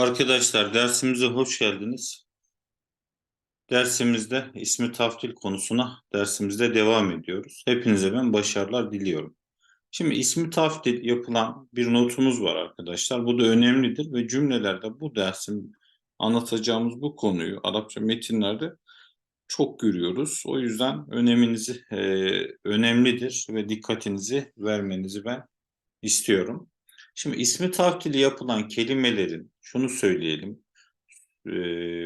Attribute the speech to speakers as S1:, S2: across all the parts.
S1: Arkadaşlar dersimize hoş geldiniz. Dersimizde ismi taftil konusuna dersimizde devam ediyoruz. Hepinize ben başarılar diliyorum. Şimdi ismi taftil yapılan bir notumuz var arkadaşlar. Bu da önemlidir ve cümlelerde bu dersin anlatacağımız bu konuyu Arapça metinlerde çok görüyoruz. O yüzden öneminizi e, önemlidir ve dikkatinizi vermenizi ben istiyorum. Şimdi ismi tavtili yapılan kelimelerin şunu söyleyelim. E,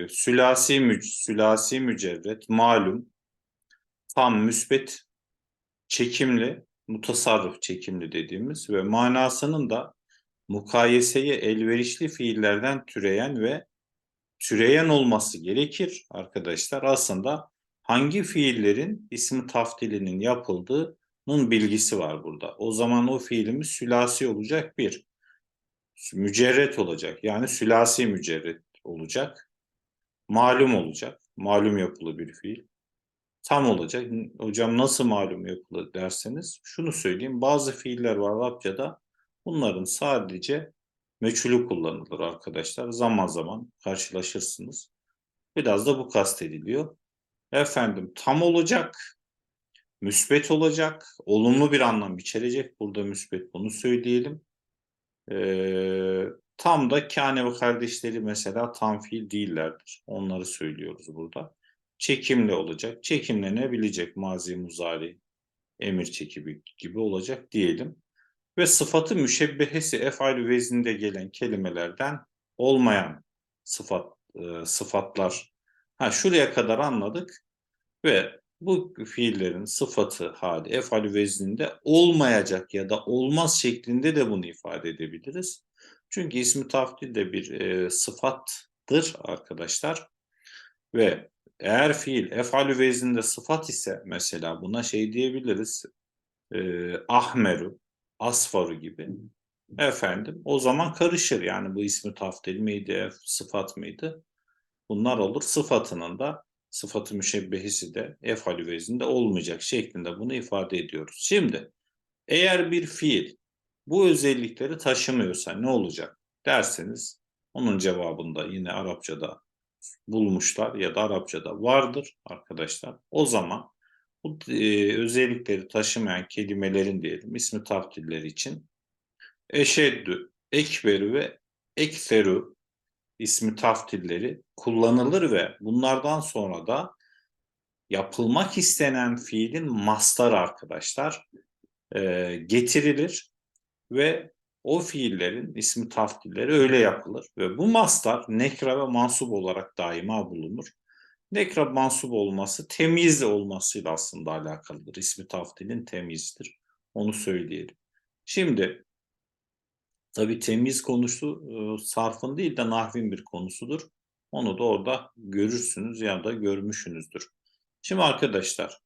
S1: sülasi, mü, sülasi mücerret, malum, tam, müsbet, çekimli, mutasarrıf çekimli dediğimiz ve manasının da mukayeseye elverişli fiillerden türeyen ve türeyen olması gerekir arkadaşlar. Aslında hangi fiillerin ismi taftilinin yapıldığının bilgisi var burada. O zaman o fiilimiz sülasi olacak bir. Mücerret olacak. Yani sülasi mücerret olacak. Malum olacak. Malum yapılı bir fiil. Tam olacak. Hocam nasıl malum yapılı derseniz şunu söyleyeyim. Bazı fiiller var Arapçada. Bunların sadece meçhulü kullanılır arkadaşlar. Zaman zaman karşılaşırsınız. Biraz da bu kastediliyor. Efendim tam olacak, müsbet olacak, olumlu bir anlam içerecek. Burada müsbet bunu söyleyelim. Ee, tam da kâne ve kardeşleri mesela tam fiil değillerdir. Onları söylüyoruz burada. Çekimli olacak. Çekimlenebilecek mazi muzari emir çekimi gibi olacak diyelim ve sıfatı müşebbehesi efal vezinde gelen kelimelerden olmayan sıfat e, sıfatlar. Ha şuraya kadar anladık ve bu fiillerin sıfatı hali efal vezninde olmayacak ya da olmaz şeklinde de bunu ifade edebiliriz. Çünkü ismi taftil de bir e, sıfattır arkadaşlar. Ve eğer fiil efal vezninde sıfat ise mesela buna şey diyebiliriz. E, ahmeru asfaru gibi. Efendim o zaman karışır yani bu ismi taftil miydi, sıfat mıydı? Bunlar olur. Sıfatının da sıfatı müşebbehisi de efalü vezinde olmayacak şeklinde bunu ifade ediyoruz. Şimdi eğer bir fiil bu özellikleri taşımıyorsa ne olacak derseniz onun cevabında yine Arapçada bulmuşlar ya da Arapçada vardır arkadaşlar. O zaman bu e, özellikleri taşımayan kelimelerin diyelim ismi taftilleri için eşeddü, ekberu ve ekferu ismi taftilleri kullanılır ve bunlardan sonra da yapılmak istenen fiilin mastar arkadaşlar e, getirilir ve o fiillerin ismi taftilleri öyle yapılır ve bu mastar nekra ve mansup olarak daima bulunur nekra mansup olması temiz olmasıyla aslında alakalıdır. İsmi taftilin temizdir. Onu söyleyelim. Şimdi tabi temiz konusu e, sarfın değil de nahvin bir konusudur. Onu da orada görürsünüz ya da görmüşsünüzdür. Şimdi arkadaşlar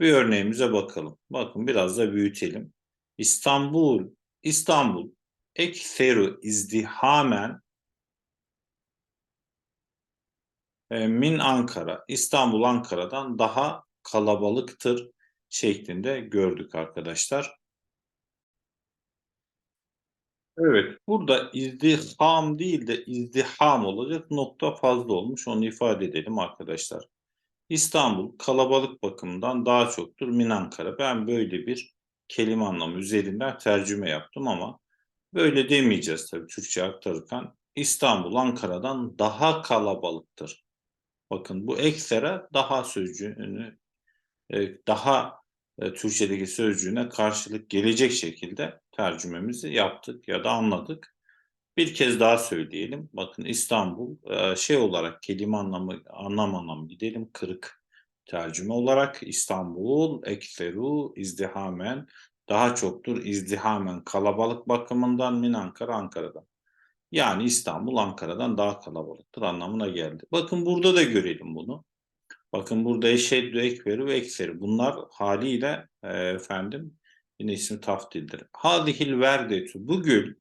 S1: bir örneğimize bakalım. Bakın biraz da büyütelim. İstanbul, İstanbul ekseru izdihamen E, min Ankara, İstanbul Ankara'dan daha kalabalıktır şeklinde gördük arkadaşlar. Evet, burada izdiham değil de izdiham olacak nokta fazla olmuş. Onu ifade edelim arkadaşlar. İstanbul kalabalık bakımından daha çoktur min Ankara. Ben böyle bir kelime anlamı üzerinden tercüme yaptım ama böyle demeyeceğiz tabii Türkçe aktarırken. İstanbul Ankara'dan daha kalabalıktır. Bakın bu eksera daha sözcüğünü e, daha e, Türkçedeki sözcüğüne karşılık gelecek şekilde tercümemizi yaptık ya da anladık. Bir kez daha söyleyelim. Bakın İstanbul e, şey olarak kelime anlamı anlam anlamı gidelim kırık tercüme olarak İstanbul ekseru izdihamen daha çoktur izdihamen kalabalık bakımından min Ankara Ankara'dan. Yani İstanbul Ankara'dan daha kalabalıktır anlamına geldi. Bakın burada da görelim bunu. Bakın burada eşeddü ekveri ve ekseri. Bunlar haliyle e, efendim yine ismi taftildir. Hadihil verdetü bu gül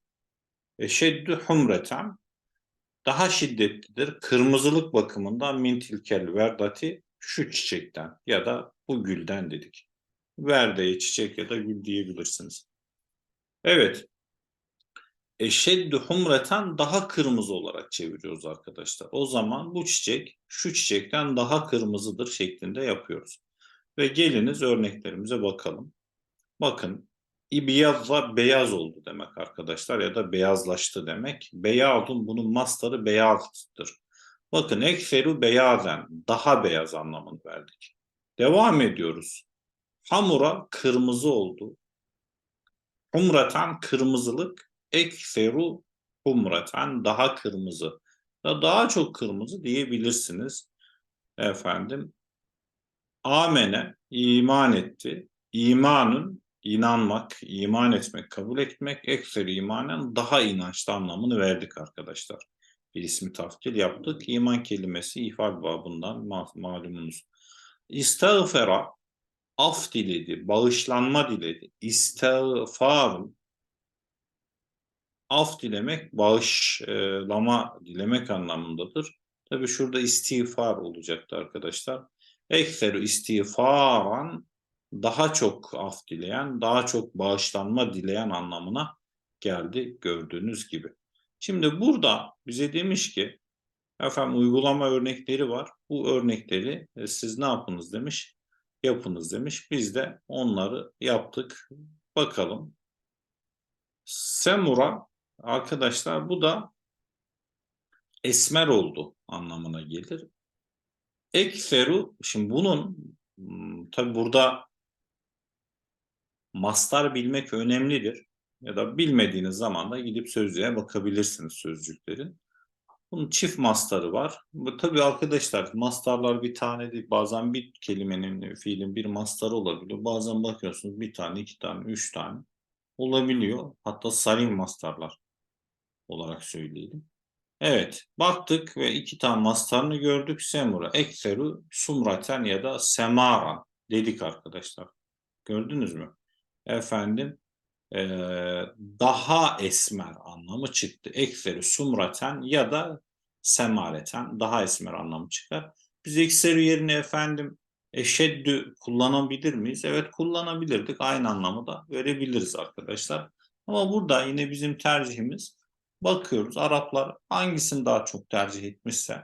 S1: eşeddü humreten daha şiddetlidir. Kırmızılık bakımından mintilkel verdati şu çiçekten ya da bu gülden dedik. Verdeye çiçek ya da gül diyebilirsiniz. Evet eşeddü humreten daha kırmızı olarak çeviriyoruz arkadaşlar. O zaman bu çiçek şu çiçekten daha kırmızıdır şeklinde yapıyoruz. Ve geliniz örneklerimize bakalım. Bakın İbiyazla beyaz oldu demek arkadaşlar ya da beyazlaştı demek. Beyazın bunun mastarı beyazdır. Bakın ekseru beyazen daha beyaz anlamını verdik. Devam ediyoruz. Hamura kırmızı oldu. Humratan kırmızılık. Ekseru humratan daha kırmızı. Ya daha çok kırmızı diyebilirsiniz. Efendim. Amene iman etti. İmanın inanmak, iman etmek, kabul etmek, ekser imanen daha inançlı anlamını verdik arkadaşlar. Bir ismi tafkil yaptık. İman kelimesi ifade babından malumunuz. İstağfera af diledi, bağışlanma diledi. İstağfarun af dilemek, bağışlama dilemek anlamındadır. Tabi şurada istiğfar olacaktı arkadaşlar. Ekseru istiğfaran daha çok af dileyen, daha çok bağışlanma dileyen anlamına geldi gördüğünüz gibi. Şimdi burada bize demiş ki efendim uygulama örnekleri var. Bu örnekleri e, siz ne yapınız demiş? Yapınız demiş. Biz de onları yaptık. Bakalım. Semura arkadaşlar bu da esmer oldu anlamına gelir. Ekseru şimdi bunun tabi burada mastar bilmek önemlidir. Ya da bilmediğiniz zaman da gidip sözlüğe bakabilirsiniz sözcüklerin. Bunun çift mastarı var. Bu, tabii arkadaşlar mastarlar bir tane değil. Bazen bir kelimenin, fiilin bir mastarı olabiliyor. Bazen bakıyorsunuz bir tane, iki tane, üç tane olabiliyor. Hatta sarin mastarlar olarak söyleyelim. Evet, baktık ve iki tane mastarını gördük. Semura, ekseru, sumraten ya da semara dedik arkadaşlar. Gördünüz mü? Efendim e, daha esmer anlamı çıktı. Ekseri sumraten ya da semareten daha esmer anlamı çıkar. Biz ekseri yerine efendim eşeddü kullanabilir miyiz? Evet kullanabilirdik. Aynı anlamı da verebiliriz arkadaşlar. Ama burada yine bizim tercihimiz bakıyoruz. Araplar hangisini daha çok tercih etmişse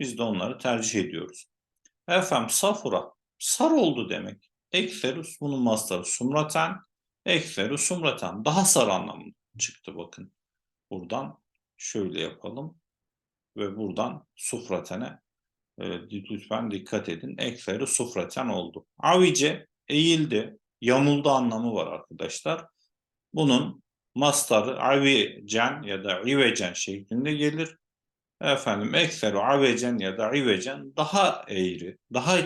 S1: biz de onları tercih ediyoruz. Efendim safura sar oldu demek. Ekferus bunun mastarı sumraten. Ekferus sumraten. Daha sarı anlamında çıktı bakın. Buradan şöyle yapalım. Ve buradan sufratene e, lütfen dikkat edin. Ekferus sufraten oldu. Avice eğildi. Yamuldu anlamı var arkadaşlar. Bunun mastarı avicen ya da ivecen şeklinde gelir. Efendim ekseru avecen ya da ivecen daha eğri, daha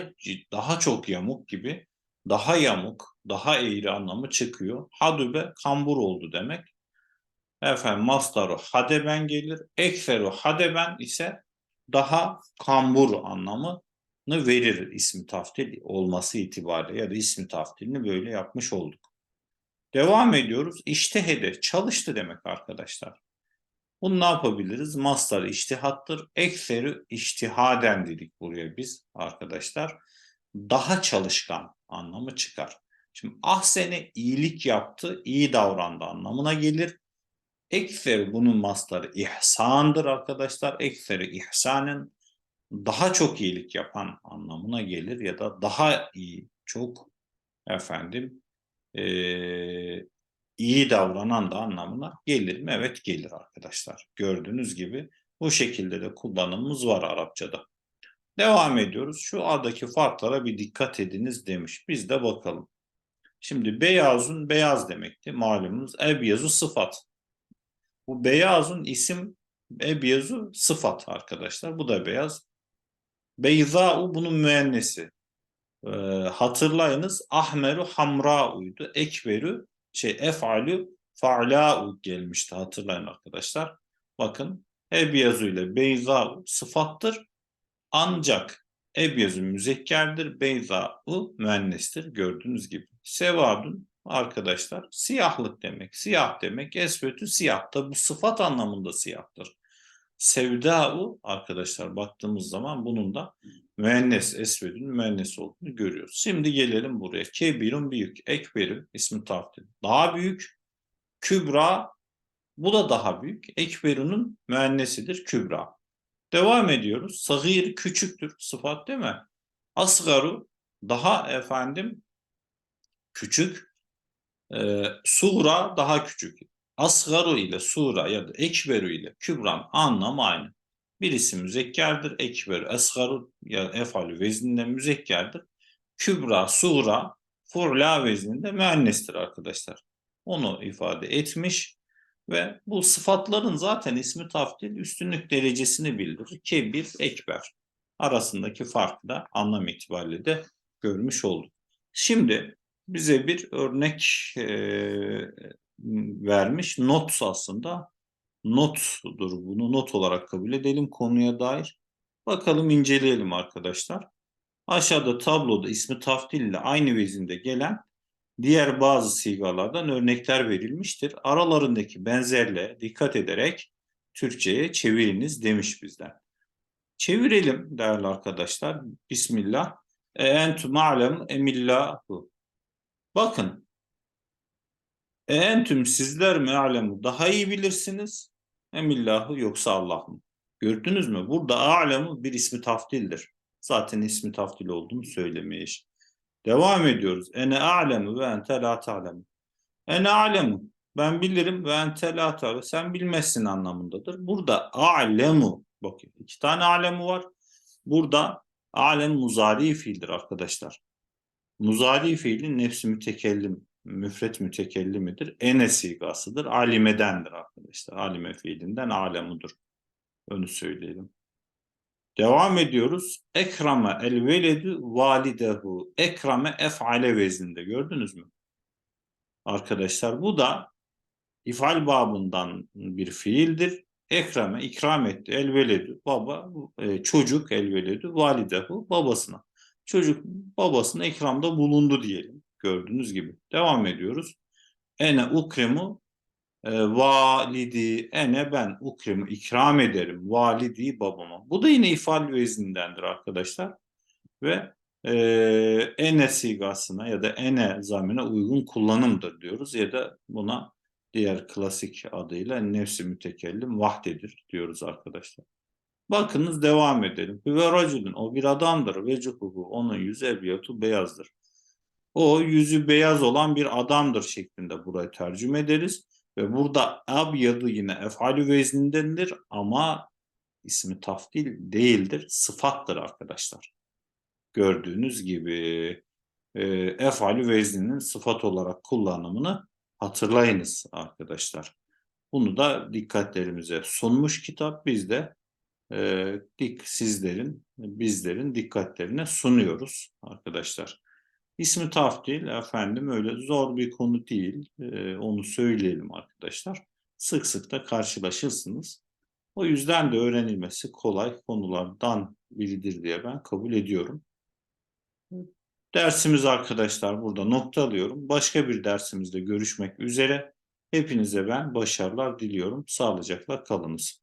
S1: daha çok yamuk gibi daha yamuk, daha eğri anlamı çıkıyor. Hadübe kambur oldu demek. Efendim mastarı hadeben gelir. Ekseru hadeben ise daha kambur anlamını verir ismi taftil olması itibariyle ya da ismi taftilini böyle yapmış olduk. Devam ediyoruz. İştehede çalıştı demek arkadaşlar. Bunu ne yapabiliriz? Mastar iştihattır. Ekseri iştihaden dedik buraya biz arkadaşlar. Daha çalışkan anlamı çıkar. Şimdi ahsene iyilik yaptı, iyi davrandı anlamına gelir. Ekser bunun mastarı ihsandır arkadaşlar. Ekseri ihsanın daha çok iyilik yapan anlamına gelir ya da daha iyi, çok efendim e, iyi davranan da anlamına gelir mi? Evet gelir arkadaşlar. Gördüğünüz gibi bu şekilde de kullanımımız var Arapçada. Devam ediyoruz. Şu adaki farklara bir dikkat ediniz demiş. Biz de bakalım. Şimdi beyazun beyaz demekti. Malumunuz ebyazu sıfat. Bu beyazun isim ebyazu sıfat arkadaşlar. Bu da beyaz. Beyza'u bunun müennesi. Ee, hatırlayınız ahmeru hamra'uydu. Ekberu şey ef'alu fa'la'u gelmişti hatırlayın arkadaşlar. Bakın ebyazu ile beyza'u sıfattır. Ancak ebyazı müzekkerdir, beyza'u müennestir gördüğünüz gibi. Sevadun arkadaşlar siyahlık demek. Siyah demek esvetü siyah da bu sıfat anlamında siyahtır. Sevda'u arkadaşlar baktığımız zaman bunun da müennes esvedün müennes olduğunu görüyoruz. Şimdi gelelim buraya. Kebirun büyük. Ekber'in ismi taftil. Daha büyük. Kübra Bu da daha büyük. Ekberunun müennesidir Kübra. Devam ediyoruz. Sagir küçüktür. Sıfat değil mi? Asgaru daha efendim küçük. E, suğra daha küçük. Asgaru ile suğra ya da ekberu ile kübran anlamı aynı. Birisi müzekkerdir. Ekberu, asgaru ya efalü vezninde müzekkerdir. Kübra, suğra, furla vezninde müennestir arkadaşlar. Onu ifade etmiş ve bu sıfatların zaten ismi taftil üstünlük derecesini bildirir. Kebir, ekber arasındaki farkı da anlam itibariyle de görmüş olduk. Şimdi bize bir örnek e, vermiş. Not aslında notdur bunu not olarak kabul edelim konuya dair. Bakalım inceleyelim arkadaşlar. Aşağıda tabloda ismi taftil ile aynı vezinde gelen diğer bazı sigalardan örnekler verilmiştir. Aralarındaki benzerliğe dikkat ederek Türkçe'ye çeviriniz demiş bizden. Çevirelim değerli arkadaşlar. Bismillah. E entüm alem emillahu. Bakın. E entüm sizler mi alemu daha iyi bilirsiniz. Emillahu yoksa Allah mı? Gördünüz mü? Burada alemu bir ismi taftildir. Zaten ismi taftil olduğunu söylemeyiş. Devam ediyoruz. Ene alemu ve ente la ta'lemu. Ene alemu. Ben bilirim ve ente la ta'lemu. Sen bilmezsin anlamındadır. Burada alemu. Bakın iki tane alemu var. Burada alem muzari fiildir arkadaşlar. Muzari fiilin nefsi mütekellim, müfret mütekellimidir. Ene sigasıdır. Alimedendir arkadaşlar. Alime fiilinden alemudur. Onu söyleyelim. Devam ediyoruz. Ekrame el veledu validehu. Ekrame ef'ale vezninde. Gördünüz mü? Arkadaşlar bu da ifal babından bir fiildir. Ekrame ikram etti. El veledu. Baba e, çocuk el veledu validehu babasına. Çocuk babasına ikramda bulundu diyelim. Gördüğünüz gibi. Devam ediyoruz. Ene ukrimu e, validi ene ben ukrimu ikram ederim validi babama. Bu da yine ifal vezindendir arkadaşlar. Ve e, ene sigasına ya da ene zamine uygun kullanımdır diyoruz ya da buna diğer klasik adıyla nefsi mütekellim vahdedir diyoruz arkadaşlar. Bakınız devam edelim. Ve racülün o bir adamdır. Ve cuhuhu onun yüzü ebiyatı beyazdır. O yüzü beyaz olan bir adamdır şeklinde burayı tercüme ederiz. Ve burada abyadı yine efalü veznindendir ama ismi taftil değildir. Sıfattır arkadaşlar. Gördüğünüz gibi e, efalü vezninin sıfat olarak kullanımını hatırlayınız arkadaşlar. Bunu da dikkatlerimize sunmuş kitap. Biz de e, sizlerin, bizlerin dikkatlerine sunuyoruz arkadaşlar. İsmi taftil efendim öyle zor bir konu değil. E, onu söyleyelim arkadaşlar. Sık sık da karşılaşırsınız. O yüzden de öğrenilmesi kolay konulardan biridir diye ben kabul ediyorum. Dersimiz arkadaşlar burada nokta alıyorum. Başka bir dersimizde görüşmek üzere. Hepinize ben başarılar diliyorum. Sağlıcakla kalınız.